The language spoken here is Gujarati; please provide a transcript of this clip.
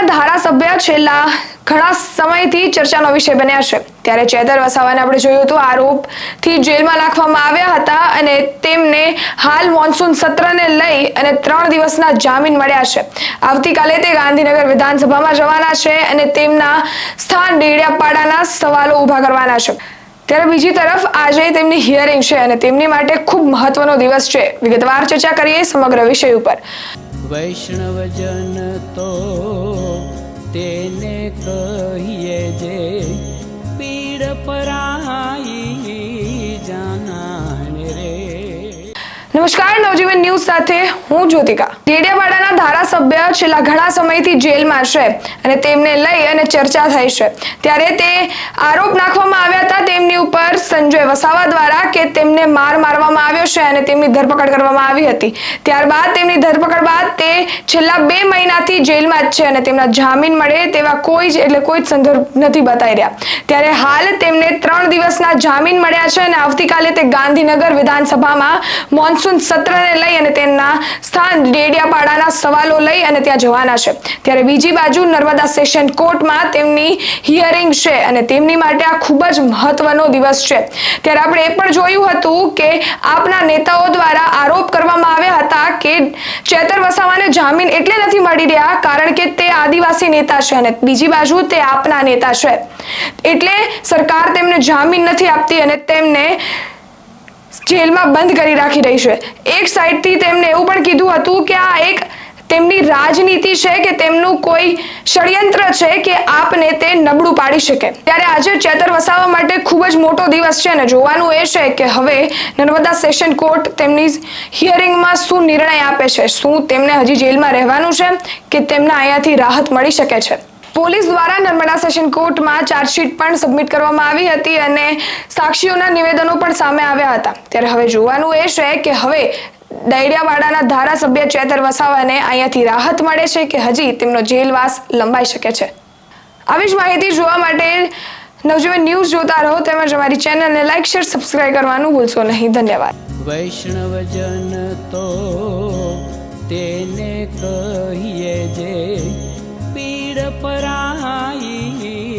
ડેડિયાપાડાના ધારાસભ્ય છેલ્લા ઘણા સમયથી ચર્ચાનો વિષય બન્યા છે. ત્યારે ચેતર વસાવાને આપણે જોયું હતું, આરોપથી જેલમાં નાખવામાં આવ્યા હતા અને તેમને હાલ મોન્સૂન સત્રને લઈ અને ત્રણ દિવસના જામીન મળ્યા છે. આવતીકાલે તે ગાંધીનગર વિધાનસભામાં જવાના છે અને તેમના સ્થાન ડેડિયાપાડાના સવાલો ઊભા કરવાના છે. ત્યારે બીજી તરફ આજે તેમની હિયરિંગ છે અને તેમની માટે ખૂબ મહત્વનો દિવસ છે. વિગતવાર ચર્ચા કરીએ સમગ્ર વિષય ઉપર. વૈષ્ણવજન તો કહીએ જે પીડ પરાઈ નમસ્કાર, નવજીવન ન્યૂઝ સાથે હું જ્યોતિકા. ડેડિયાવાડાના ધારાસભ્ય છેલ્લા ઘણા સમયથી જેલમાં છે અને તેમને લઈ અને ચર્ચા થઈ છે. ત્યારે તે આરોપ નાખવામાં આવ્યા હતા તેમની ઉપર સંજય વસાવા દ્વારા કે તેમને માર મારવામાં આવ્યો છે અને તેમની ધરપકડ કરવામાં આવી હતી. ત્યારબાદ તેમની ધરપકડ બાદ તે છેલ્લા બે મહિનાથી જેલમાં જ છે અને તેમના જામીન મળે તેવા કોઈ જ એટલે કોઈ જ સંદર્ભ નથી બતાવી રહ્યા. ત્યારે હાલ તેમને ત્રણ દિવસના જામીન મળ્યા છે અને આવતીકાલે તે ગાંધીનગર વિધાનસભામાં મોન્સૂન સત્રને લઈ અને તેમના સ્થાન ડેડિયાપાડાના સવાલો લઈ અને ત્યાં જવાના છે. ત્યારે બીજી બાજુ નર્મદા સેશન કોર્ટમાં તેમની હિયરિંગ છે અને તેમની માટે આ ખૂબ જ મહત્વનો દિવસ છે. ત્યારે આપણે એ પણ જોયું હતું કે આપના નેતાઓ દ્વારા આરોપ કરવામાં આવ્યા હતા કે ચેતર વસાવાને જામીન એટલે નથી મળી રહ્યા કારણ કે તે આદિવાસી નેતા છે અને બીજી બાજુ તે આપના નેતા છે. એટલે સરકાર તેમને જામીન નથી આપતી અને તેમને જેલમાં બંધ કરી રાખી રહી છે. એક સાઈડથી તેમને એવું પણ કીધું હતું કે આ એક તેમની રાજનીતિ છે કે તેમનું કોઈ ષડયંત્ર છે કે આપને તે નબળું પાડી શકે. ત્યારે આજે ચેતર વસાવા માટે ખૂબ જ મોટો દિવસ છે અને જોવાનું એ છે કે હવે નર્મદા સેશન કોર્ટ તેમની હિયરિંગમાં શું નિર્ણય આપે છે? શું તેમને હજી જેલમાં રહેવાનું છે કે તેમને અહીંયાથી રાહત મળી શકે છે? પોલીસ દ્વારા નર્મદા સેશન કોર્ટમાં ચાર્જશીટ પણ સબમિટ કરવામાં આવી હતી અને સાક્ષીઓના નિવેદનો પણ સામે આવ્યા હતા. ત્યારે હવે જોવાનું એ છે કે હવે દૈડિયાવાડાના ધારાસભ્ય ચેતર વસાવાને અહીંયાથી રાહત મળે છે કે હજી તેમનો જેલવાસ લંબાઈ શકે છે. આવી જ માહિતી જોવા માટે નવજીવન ન્યૂઝ જોતા રહો તેમજ અમારી ચેનલને લાઈક, શેર, સબસ્ક્રાઇબ કરવાનું ભૂલશો નહીં. ધન્યવાદ. વૈષ્ણવજન તો તેને કહીએ જે પરાઈ